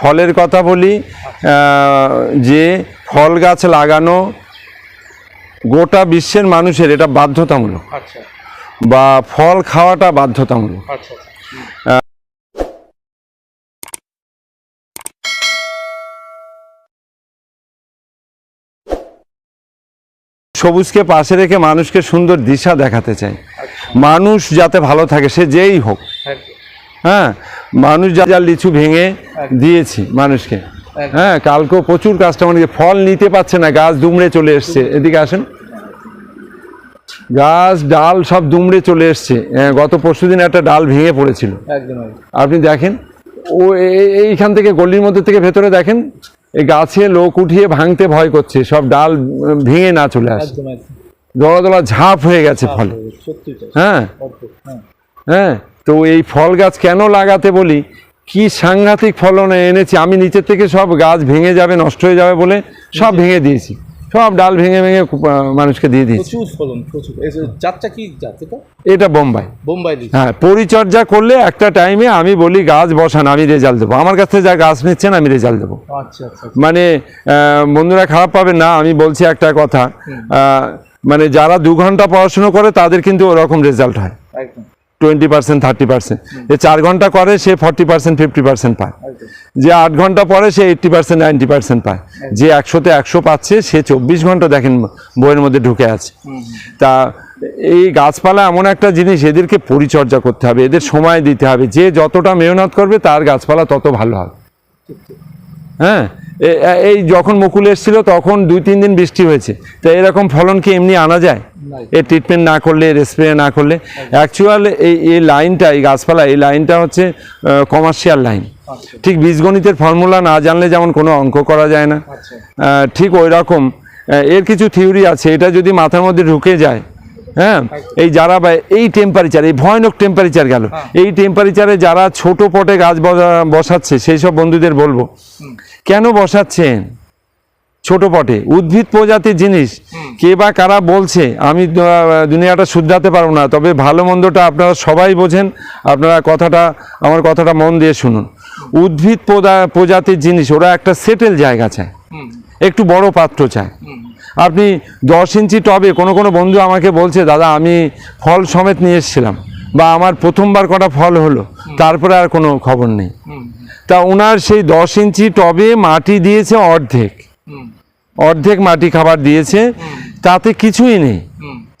ফলের কথা বলি যে ফল গাছ লাগানো গোটা বিশ্বের মানুষের এটা বাধ্যতামূলক আচ্ছা। বা ফল খাওয়াটা বাধ্যতামূলক। সবুজকে পাশে রেখে মানুষকে সুন্দর দিশা দেখাতে চাই। মানুষ যাতে ভালো থাকে সে যেই হোক। হ্যাঁ মানুষ যা যা লিচু ভেঙে দিয়েছি মানুষকে। হ্যাঁ কালকেও প্রচুর কাস্টমার ফল নিতে পারছে না গাছ দুমড়ে চলে এসছে। এদিকে আসেন। গাছ ডাল সব দুমড়ে চলে এসছে। হ্যাঁ, গত পরশুদিন একটা ডাল ভেঙে পড়েছিল। আপনি দেখেন? ও এইখান থেকে গলির মধ্যে থেকে ভেতরে দেখেন? এই গাছে লোক উঠিয়ে ভাঙতে ভয় করছে সব ডাল ভেঙে না চলে আসে। দলা দলা ঝাঁপ হয়ে গেছে ফলে। হ্যাঁ হ্যাঁ? হ্যাঁ। তো এই ফল গাছ কেন লাগাতে বলি? কি সাংঘাতিক ফলনে এনেছি? আমি নিচের থেকে সব গাছ ভেঙে যাবে নষ্ট হয়ে যাবে বলে সব ভেঙে দিয়েছি। সব ডাল ভেঙে ভেঙে মানুষকে দিয়ে দিয়েছি। প্রচুর ফলন প্রচুর। জাতটা কি জাত এটা? এটা বোম্বাই। বোম্বাই হ্যাঁ পরিচর্যা করলে একটা টাইমে আমি বলি গাছ বসান আমি রেজাল্ট দেবো। আমার কাছ থেকে যা গাছ নিচ্ছেন আমি রেজাল্ট দেবো। আচ্ছা আচ্ছা মানে বন্ধুরা খারাপ পাবেন না আমি বলছি একটা কথা। মানে যারা দু ঘণ্টা পড়াশুনো করে তাদের কিন্তু ওরকম রেজাল্ট হয়। একদম। টোয়েন্টি পার্সেন্ট থার্টি পার্সেন্ট যে চার ঘণ্টা করে সে ফর্টি পার্সেন্ট ফিফটি পার্সেন্ট পায়। যে আট ঘণ্টা পরে সে এইট্টি পার্সেন্ট নাইনটি পার্সেন্ট পায়। যে একশোতে একশো পাচ্ছে, সে চব্বিশ ঘণ্টা দেখেন বইয়ের মধ্যে ঢুকে আছে। তা এই গাছপালা এমন একটা জিনিস, এদেরকে পরিচর্যা করতে হবে, এদের সময় দিতে হবে। যে যতটা মেহনত করবে, তার গাছপালা তত ভালো হবে। হ্যাঁ? এই যখন মুকুল এসেছিল তখন দুই তিন দিন বৃষ্টি হয়েছে। তা এরকম ফলন কি এমনি আনা যায়। এর ট্রিটমেন্ট না করলে এর স্প্রে না করলে? অ্যাকচুয়াল এই এই লাইনটা এই গাছপালা এই লাইনটা হচ্ছে কমার্শিয়াল লাইন আচ্ছা। ঠিক বীজগণিতের ফর্মুলা না জানলে যেমন কোনো অঙ্ক করা যায় না। আচ্ছা। ঠিক ওই রকম। এর কিছু থিওরি আছে এটা যদি মাথার মধ্যে ঢুকে যায় হ্যাঁ? এই যারা এই টেম্পারেচার এই ভয়ানক টেম্পারেচার গেল। এই টেম্পারেচারে যারা ছোট পটে গাছ বসা- বসাচ্ছে সেই সব বন্ধুদের বলব। কেন বসাচ্ছেন? ছোট পটে উদ্ভিদ প্রজাতির জিনিস। কে বা কারা বলছে? আমি দুনিয়াটা শুধরাতে পারব না তবে ভালো মন্দটা আপনারা সবাই বোঝেন। আপনারা কথাটা আমার কথাটা মন দিয়ে শুনুন। উদ্ভিদ প্রজা- প্রজাতির জিনিস ওরা একটা সেটেল জায়গা চায়। একটু বড় পাত্র চায়। আপনি দশ ইঞ্চি টবে কোনো কোনো বন্ধু আমাকে বলছে দাদা আমি ফল সমেত নিয়ে এসেছিলাম বা আমার প্রথমবার কটা ফল হলো তারপরে আর কোনো খবর নেই। তা ওনার সেই দশ ইঞ্চি টবে মাটি দিয়েছে অর্ধেক। অর্ধেক মাটি খাবার দিয়েছে। তাতে কিছুই নেই।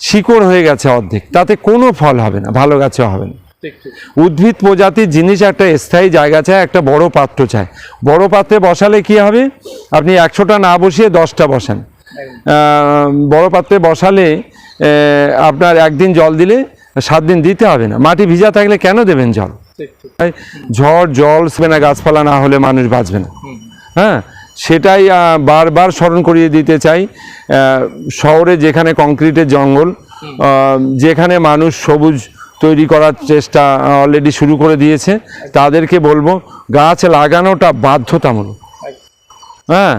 শিকড় হয়ে গেছে অর্ধেক। তাতে কোনো ফল হবে না ভালো গাছে হবে না। উদ্ভিদ প্রজাতির জিনিস একটা স্থায়ী জায়গা চায় একটা বড় পাত্র চায়। বড় পাত্রে বসালে কি হবে? আপনি একশোটা না বসিয়ে দশটা বসান। বড় পাত্রে বসালে আপনার একদিন জল দিলে সাত দিন দিতে হবে না। মাটি ভিজা থাকলে কেন দেবেন জল? ঝড় জল না গাছপালা না হলে মানুষ বাঁচবে না। হ্যাঁ? সেটাই বারবার স্মরণ করিয়ে দিতে চাই। শহরে যেখানে কংক্রিটের জঙ্গল যেখানে মানুষ সবুজ তৈরি করার চেষ্টা অলরেডি শুরু করে দিয়েছে তাদেরকে বলব গাছ লাগানোটা বাধ্যতামূলক। হ্যাঁ?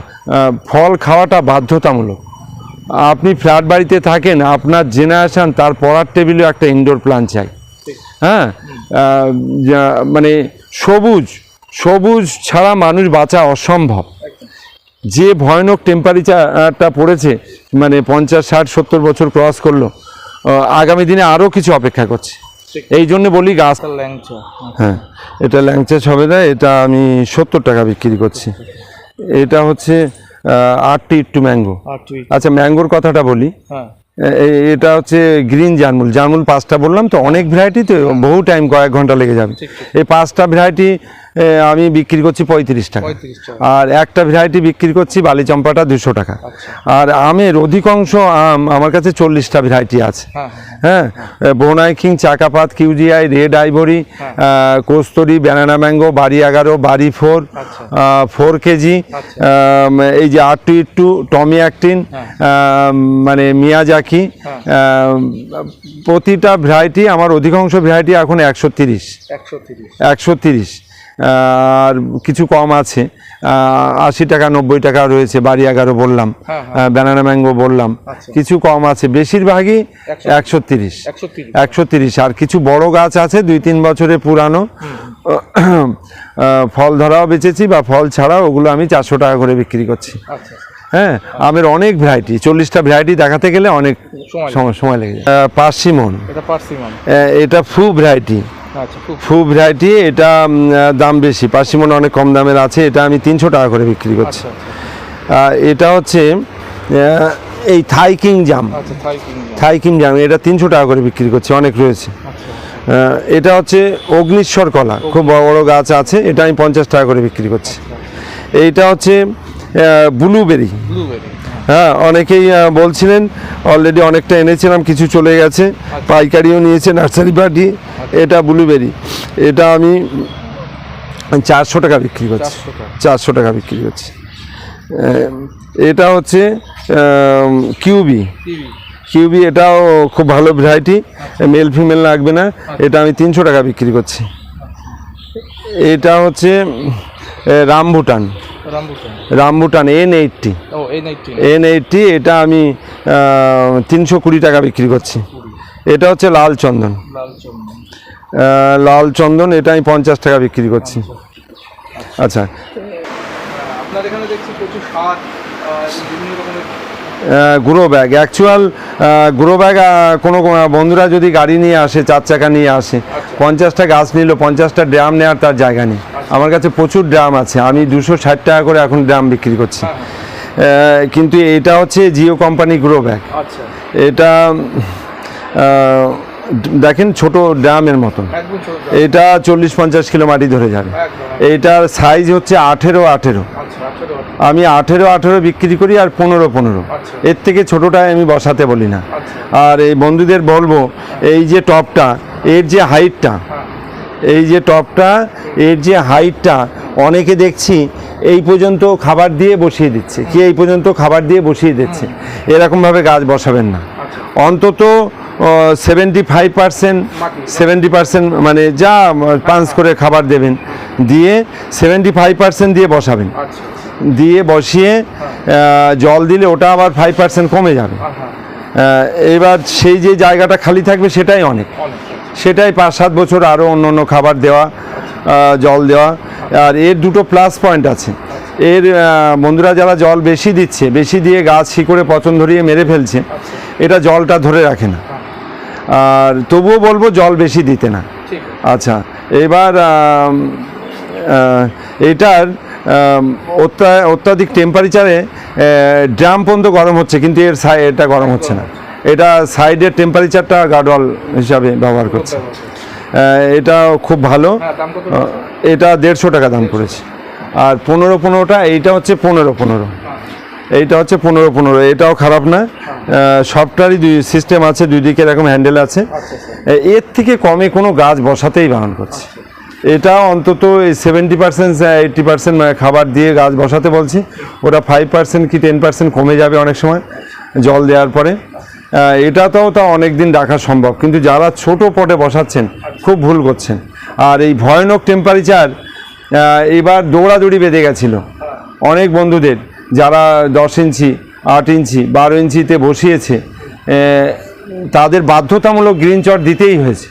ফল খাওয়াটা বাধ্যতামূলক। আপনি ফ্ল্যাট বাড়িতে থাকেন আপনার জেনারেশান তার পড়ার টেবিলেও একটা ইনডোর প্ল্যান চাই। হ্যাঁ? মানে সবুজ সবুজ ছাড়া মানুষ বাঁচা অসম্ভব। যে ভয়ানক টেম্পারেচারটা পড়েছে মানে পঞ্চাশ ষাট সত্তর বছর ক্রস করল আগামী দিনে আরও কিছু অপেক্ষা করছে। এই জন্য বলি গাছ ল্যাংচা। হ্যাঁ এটা ল্যাংচা সবেদা এটা আমি সত্তর টাকা বিক্রি করছি। এটা হচ্ছে আটটি একটু ম্যাঙ্গো। আচ্ছা ম্যাঙ্গোর কথাটা বলি। হ্যাঁ। এটা হচ্ছে গ্রিন জার্মুল। জার্মুল পাঁচটা বললাম তো অনেক ভ্যারাইটি তো বহু টাইম কয়েক ঘণ্টা লেগে যাবে। এই পাঁচটা ভ্যারাইটি আমি বিক্রি করছি পঁয়ত্রিশ টাকা। আর একটা ভ্যারাইটি বিক্রি করছি বালি চম্পাটা দুশো টাকা। আর আমের অধিকাংশ আম আমার কাছে চল্লিশটা ভ্যারাইটি আছে। হ্যাঁ হ্যাঁ। হ্যাঁ বোনাই কিং চাকাপাত কিউজিআই রেড আইভরি কোস্তরি ব্যানানা ম্যাঙ্গো বাড়ি এগারো বাড়ি ফোর। ফোর কেজি এই যে আর টু টু টমি অ্যাক্টিন মানে মিয়াজাকি আম, প্রতিটা ভ্যারাইটি আমার অধিকাংশ ভ্যারাইটি এখন একশো তিরিশ। একশো তিরিশ। আর কিছু কম আছে। আশি টাকা নব্বই টাকা রয়েছে বাড়ি এগারো বললাম ব্যানানা ম্যাঙ্গো বললাম। আচ্ছা। কিছু কম আছে বেশিরভাগই একশো- তিরিশ। একশো তিরিশ। আর কিছু বড় গাছ আছে দুই তিন বছরে পুরানো। ফল ধরাও বেচেছি বা ফল ছাড়াও ওগুলো আমি চারশো টাকা করে বিক্রি করছি। আচ্ছা হ্যাঁ আমের অনেক ভ্যারাইটি চল্লিশটা ভ্যারাইটি দেখাতে গেলে অনেক সময় লেগে যায়। পার্সিমন। এটা ফু ভ্যারাইটি আচ্ছা খুব ভ্যারাইটি এটা দাম বেশি। পার্সিমন অনেক কম দামের আছে এটা আমি তিনশো টাকা করে বিক্রি করছি। আচ্ছা আচ্ছা। এটা হচ্ছে এই থাই কিং জাম। আচ্ছা থাই কিং জাম। এটা তিনশো টাকা করে বিক্রি করছি অনেক রয়েছে। আচ্ছা এটা হচ্ছে অগ্নিশ্বর কলা খুব বড় বড় গাছ আছে এটা আমি পঞ্চাশ টাকা করে বিক্রি করছি। এইটা হচ্ছে ব্লুবেরি ব্লুবেরি হ্যাঁ অনেকেই বলছিলেন অলরেডি অনেকটা এনেছিলাম কিছু চলে গেছে পাইকারিও নিয়েছে নার্সারি পার্টি এটা ব্লুবেরি এটা আমি চারশো টাকা বিক্রি করছি। চারশো টাকা। বিক্রি করছি। এটা হচ্ছে কিউবি কিউবি এটাও খুব ভালো ভ্যারাইটি মেল ফিমেল লাগবে না। এটা আমি তিনশো টাকা বিক্রি করছি। এটা হচ্ছে rambutan. Rambutan. N eighty N eighty এটা আমি তিনশো কুড়ি টাকা বিক্রি করছি। এটা হচ্ছে লাল চন্দন। লাল চন্দন। এটা আমি পঞ্চাশ টাকা বিক্রি করছি। আচ্ছা। আপনার এখানে দেখছি প্রচুর সার বিভিন্ন রকমের grow bag. Actual grow bag কোনো বন্ধুরা যদি গাড়ি নিয়ে আসে চার চাকা নিয়ে আসে পঞ্চাশটা গাছ নিল পঞ্চাশটা ড্রাম নেওয়ার তার জায়গা নেই। আমার কাছে প্রচুর ড্রাম আছে। আমি দুশো ষাট টাকা করে এখন ড্রাম বিক্রি করছি। হ্যাঁ, কিন্তু এটা হচ্ছে জিও কোম্পানি গ্রো ব্যাগ। আচ্ছা। এটা দেখেন ছোট ড্রামের মতন। এটা চল্লিশ পঞ্চাশ কিলো মাটি ধরে যাবে। এইটার সাইজ হচ্ছে আঠেরো আঠেরো। আচ্ছা আমি আঠেরো আঠেরো বিক্রি করি আর পনেরো পনেরো। আচ্ছা। এর থেকে ছোটোটায় আমি বসাতে বলি না। আচ্ছা। আর এই বন্ধুদের বলব এই যে টপটা এর যে হাইটটা হ্যাঁ। এই যে টপটা এর যে হাইটটা অনেকে দেখছি এই পর্যন্ত খাবার দিয়ে বসিয়ে দিচ্ছে কি এই পর্যন্ত খাবার দিয়ে বসিয়ে দিচ্ছে। এরকমভাবে গাছ বসাবেন না। অন্তত seventy five percent seventy percent মানে যা পাঞ্চ করে খাবার দেবেন দিয়ে সেভেন্টি ফাইভ পার্সেন্ট দিয়ে বসাবেন। আচ্ছা দিয়ে বসিয়ে জল দিলে ওটা আবার ফাইভ পার্সেন্ট কমে যাবে। হ্যাঁ হ্যাঁ এবার সেই যে জায়গাটা খালি থাকবে সেটাই অনেক। অনেক সেটাই পাঁচ সাত বছর আরও অন্য অন্য খাবার দেওয়া জল দেওয়া। আর এর দুটো প্লাস পয়েন্ট আছে। এর বন্ধুরা যারা জল বেশি দিচ্ছে বেশি দিয়ে গাছ শিকড়ে পচন ধরিয়ে মেরে ফেলছে এটা জলটা ধরে রাখে না। আর তবুও বলব জল বেশি দিতে না। আচ্ছা এবার এটার অত্যা- অত্যাধিক টেম্পারেচারে ড্রাম পর্যন্ত গরম হচ্ছে কিন্তু এর সাই এটা গরম হচ্ছে না। এটা সাইডের টেম্পারেচারটা গার্ডওয়াল হিসাবে ব্যবহার করছে। এটা খুব ভালো। হ্যাঁ এটা দেড়শো টাকা দাম পড়েছে আর পনেরো পনেরোটা এইটা হচ্ছে পনেরো পনেরো। এইটা হচ্ছে পনেরো পনেরো এটাও খারাপ না। আহ, সবটারই দুই সিস্টেম আছে দুই দিকে এরকম হ্যান্ডেল আছে। আচ্ছা আচ্ছা। এর থেকে কমে কোনো গাছ বসাতেই বারণ করছে। এটা অন্তত এই সেভেন্টি পার্সেন্ট এইটটি পার্সেন্ট খাবার দিয়ে গাছ বসাতে বলছি। ওটা ফাইভ পার্সেন্ট কি টেন পার্সেন্ট কমে যাবে অনেক সময় জল দেওয়ার পরে। এটাতেও তা অনেক দিন রাখা সম্ভব। কিন্তু যারা ছোট পটে বসাচ্ছেন খুব ভুল করছেন। আর এই ভয়ানক টেম্পারেচার এবার দৌড়াদৌড়ি বেঁধে গেছিল। অনেক বন্ধুদের। যারা দশ ইঞ্চি, আট ইঞ্চি, বারো ইঞ্চিতে বসিয়েছে তাদের বাধ্যতামূলক গ্রিন চট দিতেই হয়েছে।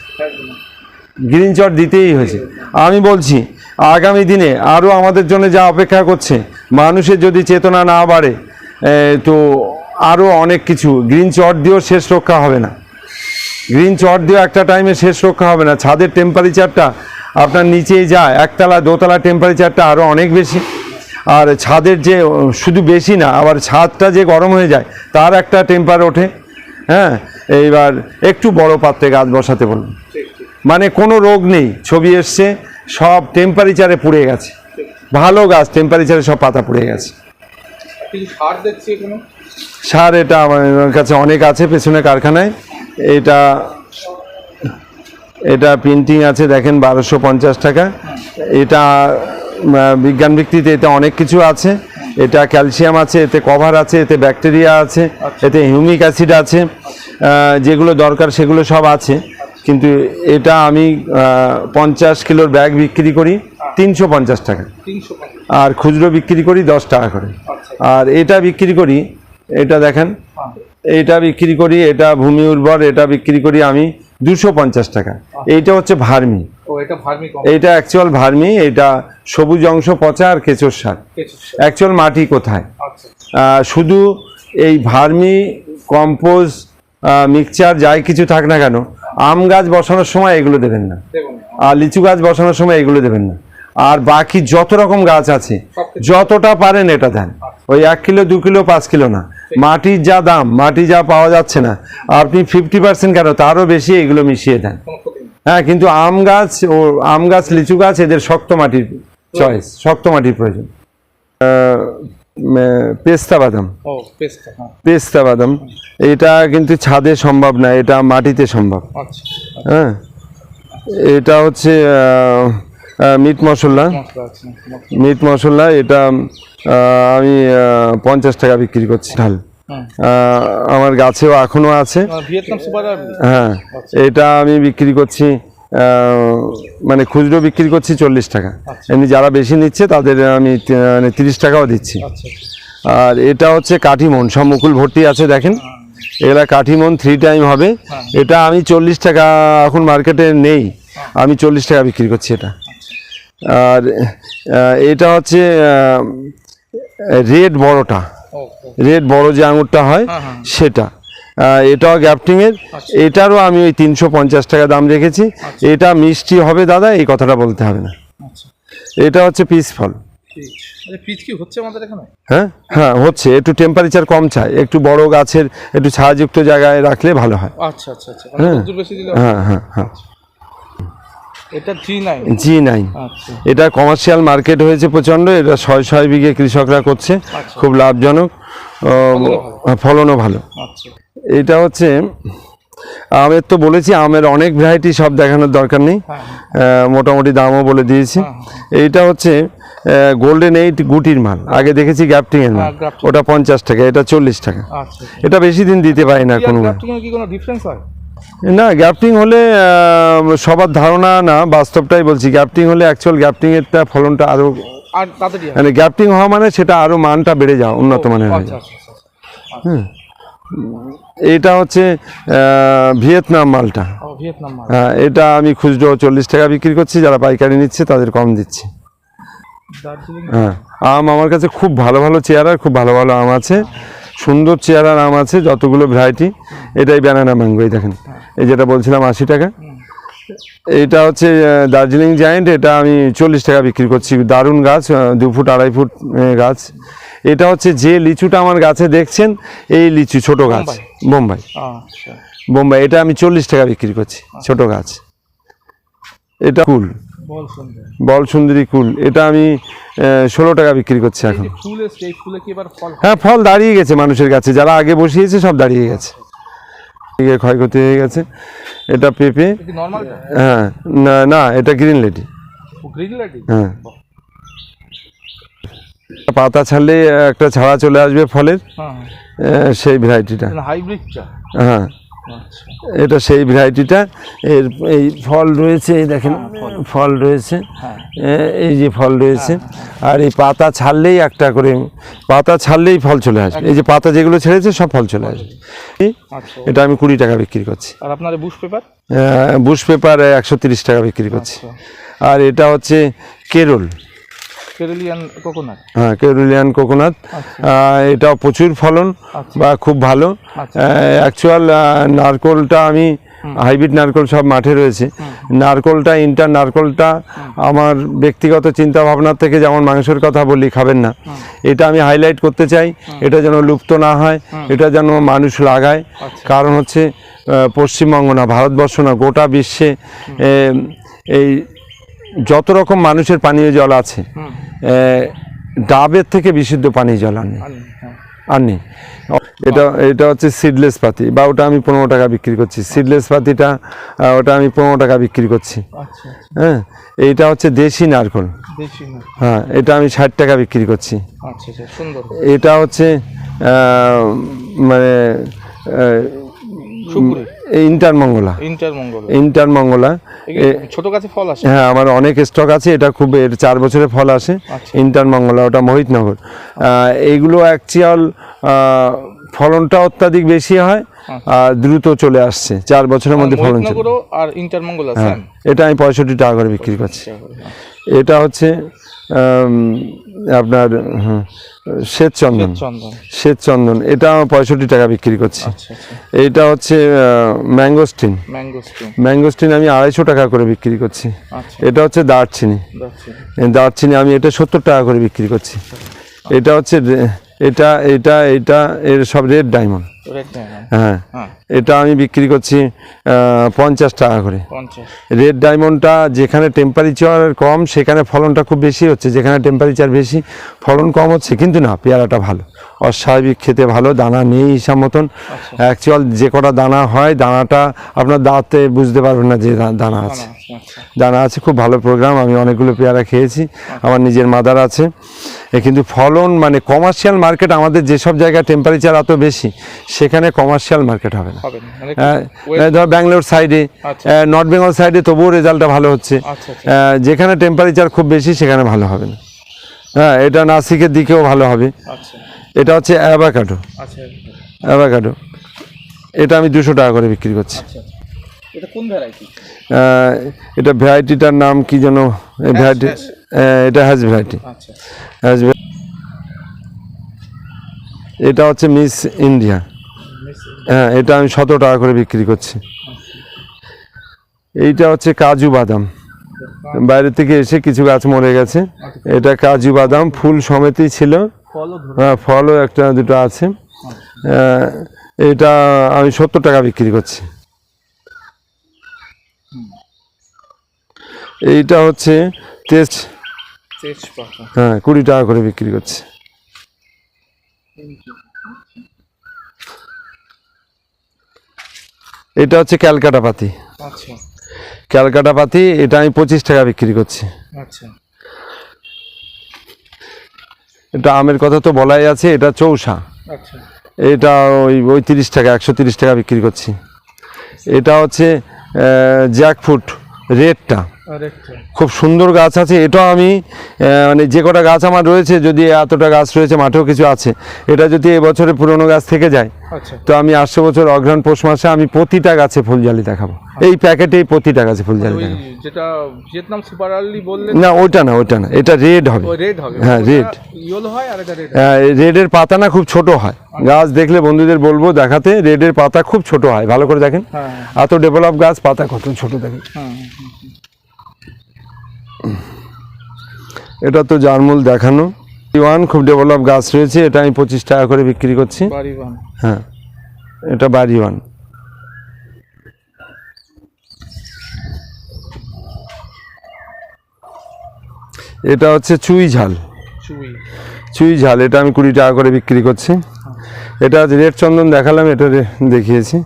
গ্রিন চট দিতেই হয়েছে। আমি বলছি, আগামী দিনে আরও আমাদের জন্য যা অপেক্ষা করছে, মানুষের যদি চেতনা না বাড়ে তো আরও অনেক কিছু। গ্রিন চট দিয়েও শেষ রক্ষা হবে না। গ্রিন চট দিয়েও একটা টাইমে শেষ রক্ষা হবে না। ছাদের টেম্পারেচারটা আপনার নিচেই যায়, একতলা, দোতলা টেম্পারেচারটা আরও অনেক বেশি। আর ছাদের যে শুধু বেশি না আবার ছাদটা যে গরম হয়ে যায় তার একটা টেম্পার ওঠে। হ্যাঁ? এইবার একটু বড় পাত্রে গাছ বসাতে বলুন। মানে কোনো রোগ নেই ছবি এসছে সব টেম্পারেচারে পুড়ে গেছে। ভালো গাছ টেম্পারেচারে সব পাতা পুড়ে গেছে। সার এটা আমার কাছে অনেক আছে পেছনে কারখানায়। এটা এটা প্রিন্টিং আছে দেখেন বারোশো পঞ্চাশ টাকা। এটা বিজ্ঞান ভিত্তিতে এতে অনেক কিছু আছে। এটা ক্যালসিয়াম আছে, এতে কভার আছে, এতে ব্যাকটেরিয়া আছে, এতে হিউমিক অ্যাসিড আছে যেগুলো দরকার সেগুলো সব আছে। কিন্তু এটা আমি পঞ্চাশ কিলোর ব্যাগ বিক্রি করি তিনশো পঞ্চাশ টাকা। আর খুচরো বিক্রি করি দশ টাকা করে। আর এটা বিক্রি করি, এটা দেখেন, এটা বিক্রি করি, এটা ভূমি উর্বর, এটা বিক্রি করি আমি দুশো পঞ্চাশ টাকা। এইটা হচ্ছে ভার্মি। এটা এইটা অ্যাকচুয়াল ভার্মি এটা সবুজ অংশ পচা আর কেঁচোর সার। অ্যাকচুয়াল মাটি কোথায়? আচ্ছা। শুধু এই ভার্মি কম্পোজ মিক্সচার যাই কিছু থাক না কেন আম গাছ বসানোর সময় এগুলো দেবেন না। আর লিচু গাছ বসানোর সময় এগুলো দেবেন না। আর বাকি যত রকম গাছ আছে যতটা পারেন এটা দেন। ওই এক কিলো দু কিলো পাঁচ কিলো না। মাটির যা দাম মাটি যা পাওয়া যাচ্ছে না। আপনি ফিফটি পার্সেন্ট কেন? তারও বেশি এগুলো মিশিয়ে দেন। হ্যাঁ কিন্তু আম গাছ ও আম গাছ লিচু গাছ এদের শক্ত মাটির চয়েস শক্ত মাটির প্রয়োজন। পেস্তা বাদাম। পেস্তা হ্যাঁ। বাদাম এটা কিন্তু ছাদে সম্ভব না এটা মাটিতে সম্ভব। আচ্ছা। হ্যাঁ এটা হচ্ছে মিট মশলা। মিট মশলা এটা আমি পঞ্চাশ টাকা বিক্রি করছি। ঢাল। আমার গাছেও এখনও আছে। হ্যাঁ এটা আমি বিক্রি করছি মানে খুচরো বিক্রি করছি চল্লিশ টাকা। আচ্ছা। এমনি যারা বেশি নিচ্ছে তাদের আমি মানে তিরিশ টাকাও দিচ্ছি। আচ্ছা আর এটা হচ্ছে কাঠিমন সব মুকুল ভর্তি আছে দেখেন। এগুলা কাঠিমন থ্রি টাইম হবে। হ্যাঁ। এটা আমি চল্লিশ টাকা এখন মার্কেটে নেই। আমি চল্লিশ টাকা বিক্রি করছি এটা। আর এটা হচ্ছে রেড বড়টা। রেড বড় যে আঙুরটা হয় হ্যাঁ, হ্যাঁ। সেটা। এটাও গ্যাপটিংয়ের। এটারও আমি ওই তিনশো পঞ্চাশ টাকা দাম রেখেছি। এটা মিষ্টি হবে দাদা এই কথাটা বলতে হবে না। আচ্ছা। এটা হচ্ছে পিস ফল। হ্যাঁ? হ্যাঁ হচ্ছে। একটু টেম্পারেচার কম চাই। একটু বড় গাছের একটু ছায়াযুক্ত জায়গায় রাখলে ভালো হয়। আচ্ছা আচ্ছা আচ্ছা। মানে হ্যাঁ। হ্যাঁ হ্যাঁ হ্যাঁ। এটা জি নাইন আচ্ছা। এটা কমার্শিয়াল মার্কেট হয়েছে প্রচণ্ড এটা ছয় ছয় বিঘে কৃষকরা করছে। আচ্ছা। খুব লাভজনক ফলনও ভালো। আচ্ছা। এটা হচ্ছে আমের তো বলেছি আমের অনেক ভ্যারাইটি সব দেখানোর দরকার নেই। হ্যাঁ মোটামুটি দামও বলে দিয়েছি। এইটা হচ্ছে গোল্ডেন এইট গুটির মাল। আগে দেখেছি গ্যাপটিং এর মাল। হ্যাঁ, ওটা পঞ্চাশ টাকা এটা চল্লিশ টাকা। এটা বেশি দিন দিতে পারি না কোনো হয় না গ্যাপটিং হলে সবার ধারণা না বাস্তবটাই বলছি। গ্যাপটিং হলে অ্যাকচুয়াল গ্যাপটিং এরটা ফলনটা আরও আর হয় মানে গ্যাপটিং হওয়া মানে সেটা আরও মানটা বেড়ে যাওয়া উন্নত মানের হয়ে আচ্ছা যায় আচ্ছা আচ্ছা। এটা হচ্ছে ভিয়েতনাম মালটা। হ্যাঁ এটা আমি খুচরো চল্লিশ টাকা বিক্রি করছি যারা পাইকারি নিচ্ছে তাদের কম দিচ্ছি। হ্যাঁ আম আমার কাছে খুব ভালো ভালো চেয়ারার খুব ভালো ভালো আম আছে। সুন্দর চেয়ারার আম আছে যতগুলো ভ্যারাইটি এটাই ব্যানানা ম্যাঙ্গো এই দেখেন। এই যেটা বলছিলাম আশি টাকা। এটা হচ্ছে দার্জিলিং জায়েন্ট এটা আমি চল্লিশ টাকা বিক্রি করছি। দারুণ গাছ দু ফুট আড়াই ফুট গাছ। এটা হচ্ছে যে লিচুটা আমার গাছে দেখছেন এই লিচু ছোট গাছ। বোম্বাই। আচ্ছা। বোম্বাই এটা আমি চল্লিশ টাকা বিক্রি করছি ছোট গাছ। এটা কুল। বল সুন্দরী কুল। এটা আমি ষোলো টাকা বিক্রি করছে এখন। হয়? হ্যাঁ ফল দাঁড়িয়ে গেছে মানুষের কাছে। যারা আগে বসিয়েছে সব দাঁড়িয়ে গেছে। ক্ষয়ক্ষতি হয়ে গেছে। এটা পেঁপে। হ্যাঁ না না এটা গ্রিন লেডি হ্যাঁ। পাতা ছাড়লে একটা ছাড়া চলে আসবে ফলের। হ্যাঁ সেই ভ্যারাইটিটা। হাইব্রিডটা হ্যাঁ। এটা সেই ভ্যারাইটিটা। এর এই ফল রয়েছে এই দেখেন ফল। রয়েছে। হ্যাঁ। এই যে ফল রয়েছে। আর এই পাতা ছাড়লেই একটা করে পাতা ছাড়লেই ফল চলে আসবে। এই যে পাতা যেগুলো ছেড়েছে সব ফল চলে আসবে। আচ্ছা। এটা আমি কুড়ি টাকা বিক্রি করছি। আর আপনার বুশ পেপার? বুশ পেপার একশো তিরিশ টাকা বিক্রি করছি। আচ্ছা। আর এটা হচ্ছে কেরল। কেরেলিয়ান কোকোনাট? হ্যাঁ কেরুলিয়ান কোকোনাট। এটাও প্রচুর ফলন আচ্ছা। বা খুব ভালো। আচ্ছা। অ্যাকচুয়াল নারকোলটা আমি হাইব্রিড নারকোল সব মাঠে রয়েছে। নারকোলটা ইন্টার নারকোলটা আমার ব্যক্তিগত চিন্তা ভাবনার থেকে যেমন মাংসের কথা বলি খাবেন না। এটা আমি হাইলাইট করতে চাই। এটা যেন লুপ্ত না হয় এটা যেন মানুষ লাগায়। আচ্ছা। কারণ হচ্ছে পশ্চিমবঙ্গ না ভারতবর্ষ না গোটা বিশ্বে এই যত রকম মানুষের পানীয় জল আছে ডাবের থেকে বিশুদ্ধ পানীয় জল আর নেই আর নেই, হ্যাঁ। আর নেই এটা এটা হচ্ছে সিডলেস পাতি বা ওটা আমি পনেরো টাকা বিক্রি করছি। সিডলেস পাতিটা ওটা আমি পনেরো টাকা বিক্রি করছি। আচ্ছা হ্যাঁ এইটা হচ্ছে দেশি নারকল। হ্যাঁ এটা আমি ষাট টাকা বিক্রি করছি। আচ্ছা আচ্ছা এটা হচ্ছে মানে ইন্টার মঙ্গলা ইন্টার মঙ্গল ইন্টার মঙ্গলা ছোট গাছে ফল আসে? হ্যাঁ আমার অনেক স্টক আছে এটা খুব এর চার বছরের ফল আসে। আচ্ছা। ইন্টার মঙ্গলা ওটা মোহিতনগর। এইগুলো অ্যাকচুয়াল ফলনটা অত্যাধিক বেশি হয় আর দ্রুত চলে আসছে। চার বছরের মধ্যে ফলন আর ইন্টার মঙ্গল হ্যাঁ এটা আমি পঁয়ষট্টি টাকা করে বিক্রি করছি। এটা হচ্ছে আপনার হুম, শ্বেত চন্দন চন্দন শ্বেত চন্দন এটা পঁয়ষট্টি টাকা বিক্রি করছি। আচ্ছা আচ্ছা। এইটা হচ্ছে ম্যাঙ্গোস্টিন। ম্যাঙ্গোস্টিন। আমি আড়াইশো টাকা করে বিক্রি করছি। আচ্ছা। এটা হচ্ছে দারচিনি। দারচিনি। আমি এটা সত্তর টাকা করে বিক্রি করছি। এটা হচ্ছে এটা এটা এটা এর সব রেড ডায়মন্ড। হ্যাঁ। হ্যাঁ। এটা আমি বিক্রি করছি পঞ্চাশ টাকা করে। রেড ডায়মন্ডটা যেখানে টেম্পারেচার কম সেখানে ফলনটা খুব বেশি হচ্ছে। যেখানে টেম্পারেচার বেশি ফলন কম হচ্ছে। কিন্তু না পেয়ারাটা ভালো। অস্বাভাবিক খেতে ভালো দানা নেই হিসাব মতন। অ্যাকচুয়াল যে কটা দানা হয় দানাটা আপনার দাঁতে বুঝতে পারবেন না যে দানা আছে। আচ্ছা আচ্ছা। দানা আছে খুব ভালো প্রোগ্রাম আমি অনেকগুলো পেয়ারা খেয়েছি। আমার নিজের মাদার আছে। এ কিন্তু ফলন মানে কমার্শিয়াল মার্কেট আমাদের যেসব জায়গায় টেম্পারেচার এত বেশি সেখানে কমার্শিয়াল মার্কেট হবে না। মানে হ্যাঁ, ধর ব্যাঙ্গালোর সাইডে। নর্থ বেঙ্গল সাইডে তবুও রেজাল্টটা ভালো হচ্ছে। আচ্ছা আচ্ছা। যেখানে টেম্পারেচার খুব বেশি সেখানে ভালো হবে না। হ্যাঁ এটা নাসিকের দিকেও ভালো হবে। আচ্ছা। এটা হচ্ছে অ্যাভাকাডো অ্যাভাকাডো এটা আমি দুশো টাকা করে বিক্রি করছি। এটা কোন ভ্যারাইটি এটা ভ্যারাইটিটার নাম কি যেন? ভ্যারাইটি। এটা হ্যাজ ভ্যারাইটি হ্যাজ এটা হচ্ছে মিস ইন্ডিয়া হ্যাঁ এটা আমি সতেরো টাকা করে বিক্রি করছি। এইটা হচ্ছে কাজু বাদাম। বাইরে থেকে এসে কিছু গাছ মরে গেছে। এটা কাজু বাদাম ফুল সমেতই ছিল। হ্যাঁ ফলও একটা দুটো আছে। এটা আমি সত্তর টাকা বিক্রি করছি। এইটা হচ্ছে তেজপাতা। হ্যাঁ কুড়ি টাকা করে বিক্রি করছি। এটা হচ্ছে ক্যালকাটা পাতি। আচ্ছা। ক্যালকাটা পাতি এটা আমি পঁচিশ টাকা বিক্রি করছি। আচ্ছা। এটা আমের কথা তো বলাই আছে এটা চৌসা। আচ্ছা। এটা ওই ওই তিরিশ টাকা একশো তিরিশ টাকা বিক্রি করছি। এটা হচ্ছে জ্যাকফুট একটা খুব সুন্দর গাছ আছে এটাও আমি মানে যে কটা গাছ আমার রয়েছে যদি এতটা গাছ রয়েছে মাঠেও কিছু আছে এটা যদি এবছরে পুরনো গাছ থেকে যায় আচ্ছা। তো আমি আসছে বছর অঘ্রাণ পৌষ মাসে আমি প্রতিটা গাছে ফুলজালি দেখাবো। এই প্যাকেটেই প্রতিটা গাছে ফুলজালি ওই দেখাবো। যেটা ভিয়েতনাম সুপার আর্লি বললেন? না ওইটা না ওইটা না এটা রেড হবে। ও রেড হবে। হ্যাঁ, red। ইয়েলো হয় আর এটা রেড? রেডের পাতা না খুব ছোট হয়। গাছ দেখলে বন্ধুদের বলব দেখাতে রেডের পাতা খুব ছোট হয় ভালো করে দেখেন। হ্যাঁ। এত ডেভেলপ গাছ পাতা কত ছোট দেখেন। হ্যাঁ। এটা তো জারমুল দেখানো। ওয়ান খুব ডেভেলপ গাছ রয়েছে এটা আমি পঁচিশ টাকা করে বিক্রি করছি। হ্যাঁ এটা বাড়ি ওয়ান। এটা হচ্ছে চুই ঝাল। চুই। ঝাল এটা আমি কুড়ি টাকা করে বিক্রি করছি। এটা হচ্ছে রেড চন্দন দেখালাম এটা দেখিয়েছি।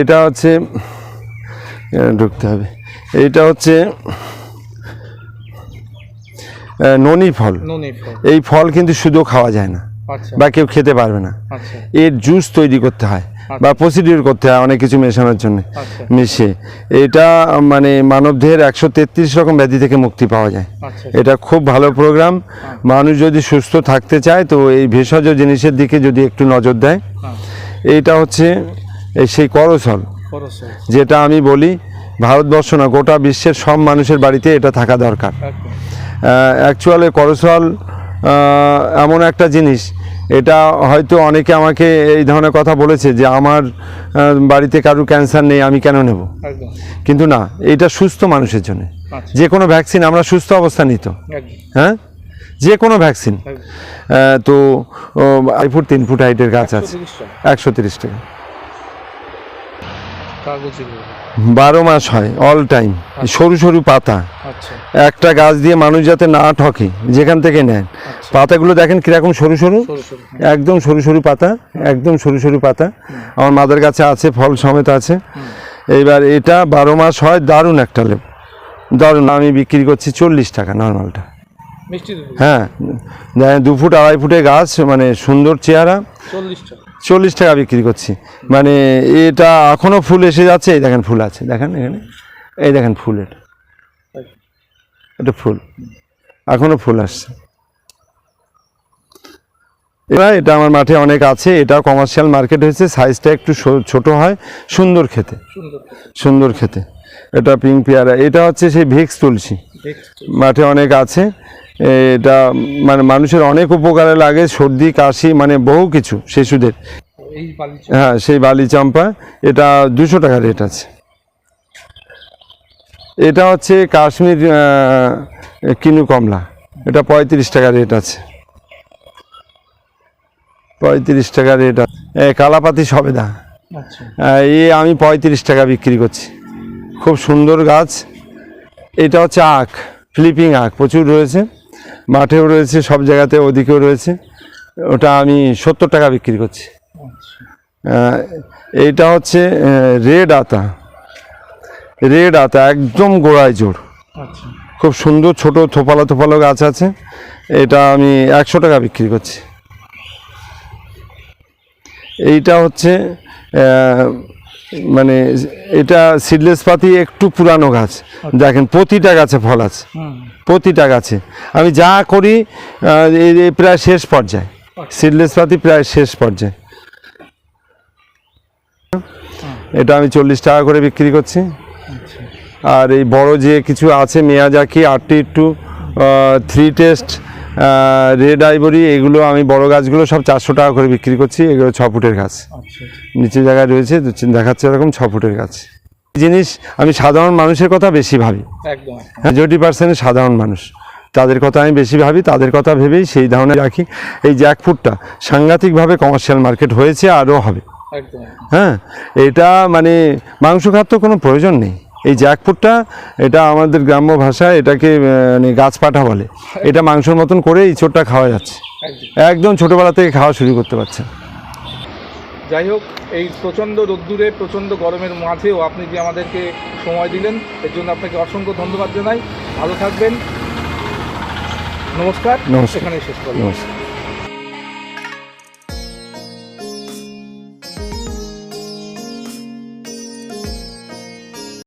এটা হচ্ছে ঢুকতে হবে। এইটা হচ্ছে ননি ফল। এই ফল কিন্তু শুধু খাওয়া যায় না। আচ্ছা। বা কেউ খেতে পারবে না। আচ্ছা। এর জুস তৈরি করতে হয় বা প্রসিডিউর করতে হয় অনেক কিছু মেশানোর জন্য। আচ্ছা। মিশিয়ে এটা মানে মানবদেহের একশো তেত্রিশ রকম ব্যাধি থেকে মুক্তি পাওয়া যায়। আচ্ছা। এটা খুব ভালো প্রোগ্রাম মানুষ যদি সুস্থ থাকতে চায় তো এই ভেষজ জিনিসের দিকে যদি একটু নজর দেয় এইটা হচ্ছে এই সেই করসল। যেটা আমি বলি ভারতবর্ষ না গোটা বিশ্বের সব মানুষের বাড়িতে এটা থাকা দরকার। অ্যাকচুয়ালি করসল এমন একটা জিনিস এটা হয়তো অনেকে আমাকে এই ধরনের কথা বলেছে যে আমার বাড়িতে কারুর ক্যান্সার নেই আমি কেন নেব? কিন্তু না এটা সুস্থ মানুষের জন্য। আচ্ছা। যে কোনো ভ্যাকসিন আমরা সুস্থ অবস্থা নিত হ্যাঁ? যে কোনো ভ্যাকসিন তো আড়াই ফুট তিন ফুট হাইটের গাছ আছে। একশো তিরিশ টাকা। বারো মাস হয় অল টাইম সরু সরু পাতা। আচ্ছা। একটা গাছ দিয়ে মানুষ যাতে না ঠকে যেখান থেকে নেন পাতাগুলো দেখেন কীরকম সরু সরু? হ্যাঁ। একদম সরু সরু পাতা একদম সরু সরু পাতা। আমার মাদের কাছে আছে ফল সমেত আছে। এইবার এটা বারো মাস হয় দারুণ একটা লেবু। দারুণ আমি বিক্রি করছি চল্লিশ টাকা নর্মালটা। হ্যাঁ। দু ফুট আড়াই ফুটে গাছ মানে সুন্দর চেহারা। চল্লিশ টাকা। চল্লিশ টাকা বিক্রি করছি। মানে এটা এখনও ফুল এসে যাচ্ছে এই দেখেন ফুল আছে দেখেন এখানে এই দেখেন ফুল এটা। এটা ফুল এখনও ফুল আসছে। এবার এটা আমার মাঠে অনেক আছে এটা কমার্শিয়াল মার্কেট হয়েছে সাইজটা একটু ছোট হয় সুন্দর খেতে। সুন্দর খেতে। এটা পিঙ্ক পেয়ারা এটা হচ্ছে সেই ভিক্স তুলসী। মাঠে অনেক আছে এটা মানে মানুষের অনেক উপকারে লাগে সর্দি কাশি মানে বহু কিছু শিশুদের। হ্যাঁ সেই বালি চাম্পা এটা দুশো টাকা রেট আছে। এটা হচ্ছে কাশ্মীর কিনু কমলা। এটা পঁয়ত্রিশ টাকা রেট আছে। পঁয়ত্রিশ টাকা রেট আছে। কালাপাতি সবেদা। আচ্ছা। এ আমি পঁয়ত্রিশ টাকা বিক্রি করছি। খুব সুন্দর গাছ। এটা হচ্ছে আখ ফ্লিপিং আখ প্রচুর রয়েছে। মাঠেও রয়েছে সব জায়গাতে ওদিকেও রয়েছে। ওটা আমি সত্তর টাকা বিক্রি করছি। এইটা হচ্ছে রেড আতা। রেড আতা একদম গোড়ায় জোর। আচ্ছা। খুব সুন্দর ছোট থোপালো থোপালো গাছ আছে। এটা আমি একশো টাকা বিক্রি করছি। এইটা হচ্ছে মানে এটা সিডলেস পাতি একটু পুরানো গাছ। দেখেন প্রতিটা গাছে ফল আছে। প্রতিটা গাছে। আমি যা করি প্রায় শেষ পর্যায়ে। সিডলেস পাতি প্রায় শেষ পর্যায়ে। এটা আমি চল্লিশ টাকা করে বিক্রি করছি। আচ্ছা। আর এই বড় যে কিছু আছে মেয়াজাকি আরটি টু থ্রি টেস্ট রেড আইভরি এগুলো আমি বড় গাছগুলো সব চারশো টাকা করে বিক্রি করছি এগুলো ছ ফুটের গাছ। আচ্ছা নিচে জায়গায় রয়েছে দেখাচ্ছে এরকম ছ ফুটের গাছ। এই জিনিস আমি সাধারণ মানুষের কথা বেশি ভাবি। মেজরিটি পার্সেন্ট সাধারণ মানুষ তাদের কথা আমি বেশি ভাবি তাদের কথা ভেবেই সেই ধরনের রাখি। এই জ্যাকফুটটা সাংঘাতিকভাবে কমার্শিয়াল মার্কেট হয়েছে আরও হবে। হ্যাঁ এটা মানে মাংস খাদ্য কোনো প্রয়োজন নেই। এই জ্যাকফুটটা এটা আমাদের গ্রাম্য ভাষায় এটাকে মানে গাছ পাঠা বলে। এটা মাংসের মতন করে ইঁচড়টা খাওয়া যাচ্ছে। একদম। ছোটোবেলা থেকে খাওয়া শুরু করতে পারছে যাই হোক এই প্রচণ্ড রোদ্দুরে প্রচণ্ড গরমের মাঝেও আপনি যে আমাদেরকে সময় দিলেন এর জন্য আপনাকে অসংখ্য ধন্যবাদ জানাই। ভালো থাকবেন। নমস্কার। নমস্কার। এখানেই শেষ করলাম। নমস্কার।